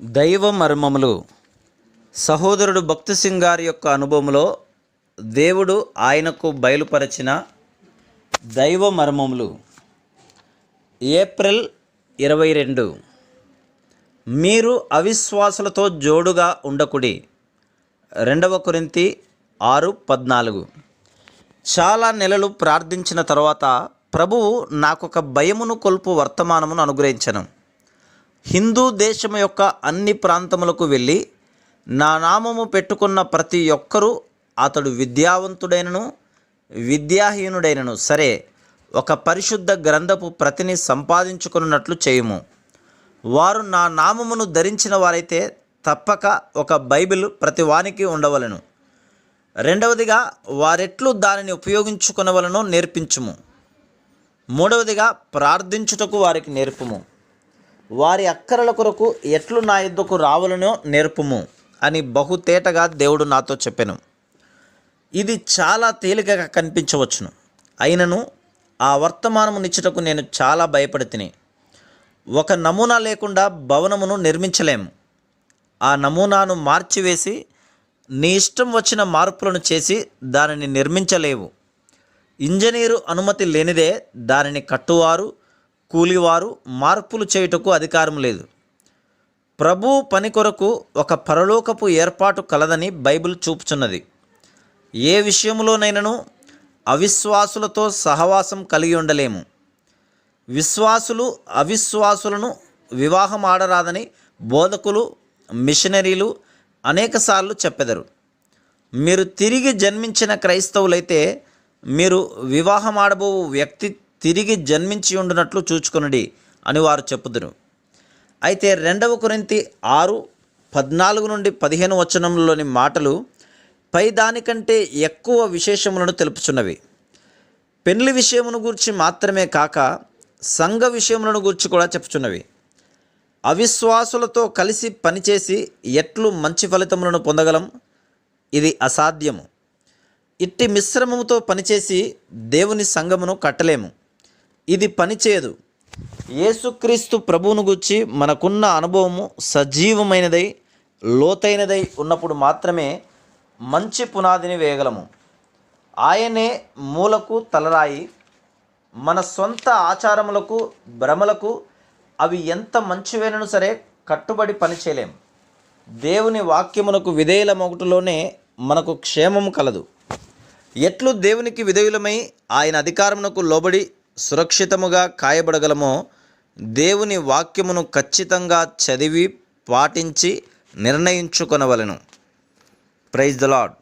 దైవ మర్మములు. సహోదరుడు భక్తి సింగ్ గారి యొక్క అనుభవంలో దేవుడు ఆయనకు బయలుపరచిన దైవ మర్మములు. ఏప్రిల్ ఇరవై రెండు. మీరు అవిశ్వాసులతో జోడుగా ఉండకుడి. రెండవ కొరింతి ఆరు పద్నాలుగు. చాలా నెలలు ప్రార్థించిన తర్వాత ప్రభువు నాకొక భయమును కొల్పు వర్తమానమును అనుగ్రహించను. హిందూ దేశం యొక్క అన్ని ప్రాంతములకు వెళ్ళి నా నామము పెట్టుకున్న ప్రతి ఒక్కరూ అతడు విద్యావంతుడైనను విద్యాహీనుడైనను. సరే ఒక పరిశుద్ధ గ్రంథపు ప్రతిని సంపాదించుకున్నట్లు చేయుము. వారు నా నామమును ధరించిన వారైతే తప్పక ఒక బైబిల్ ప్రతి వానికి ఉండవలను. రెండవదిగా వారెట్లు దానిని ఉపయోగించుకొనవలనో నేర్పించుము. మూడవదిగా ప్రార్థించుటకు వారికి నేర్పుము. వారి అక్కరల కొరకు ఎట్లు నా యుద్ధకు రావాలనో నేర్పుము అని బహుతేటగా దేవుడు నాతో చెప్పాను. ఇది చాలా తేలికగా కనిపించవచ్చును. అయినను ఆ వర్తమానము నిచ్చుటకు నేను చాలా భయపడి తిని ఒక నమూనా లేకుండా భవనమును నిర్మించలేము. ఆ నమూనాను మార్చివేసి నీ ఇష్టం వచ్చిన మార్పులను చేసి దానిని నిర్మించలేవు. ఇంజనీరు అనుమతి లేనిదే దానిని కట్టువారు కూలివారు మార్పులు చేయుటకు అధికారం లేదు. ప్రభు పని కొరకు ఒక పరలోకపు ఏర్పాటు కలదని బైబిల్ చూపుచున్నది. ఏ విషయంలోనైనను అవిశ్వాసులతో సహవాసం కలిగి ఉండలేము. విశ్వాసులు అవిశ్వాసులను వివాహం ఆడరాదని బోధకులు మిషనరీలు అనేకసార్లు చెప్పెదరు. మీరు తిరిగి జన్మించిన క్రైస్తవులైతే మీరు వివాహం ఆడబో వ్యక్తి తిరిగి జన్మించి ఉండునట్లు చూచుకొనుడి అని వారు చెప్పుదురు. అయితే రెండవ కొరింతి ఆరు పద్నాలుగు నుండి పదిహేను వచనంలోని మాటలు పై దానికంటే ఎక్కువ విశేషములను తెలుపుచున్నవి. పెళ్ళి విషయమును గురించి మాత్రమే కాక సంఘ విషయములను గురించి కూడా చెప్పుచున్నవి. అవిశ్వాసులతో కలిసి పనిచేసి ఎట్లు మంచి ఫలితములను పొందగలం? ఇది అసాధ్యము. ఇట్టి మిశ్రమముతో పనిచేసి దేవుని సంఘమును కట్టలేము. ఇది పనిచేయదు యేసుక్రీస్తు ప్రభువును గుచ్చి మనకున్న అనుభవము సజీవమైనదై లోతైనదై ఉన్నప్పుడు మాత్రమే మంచి పునాదిని వేయగలము. ఆయనే మూలకు తలరాయి మన సొంత ఆచారములకు భ్రమలకు అవి ఎంత మంచివేనను సరే కట్టుబడి పనిచేయలేం దేవుని వాక్యమునకు విధేయుల మొగుటులోనే మనకు క్షేమము కలదు. ఎట్లు దేవునికి విధేయులమై ఆయన అధికారమునకు లోబడి సురక్షితముగా కాయబడగలమో దేవుని వాక్యమును ఖచ్చితంగా చదివి పాటించి నిర్ణయించుకొనవలెను. Praise the lord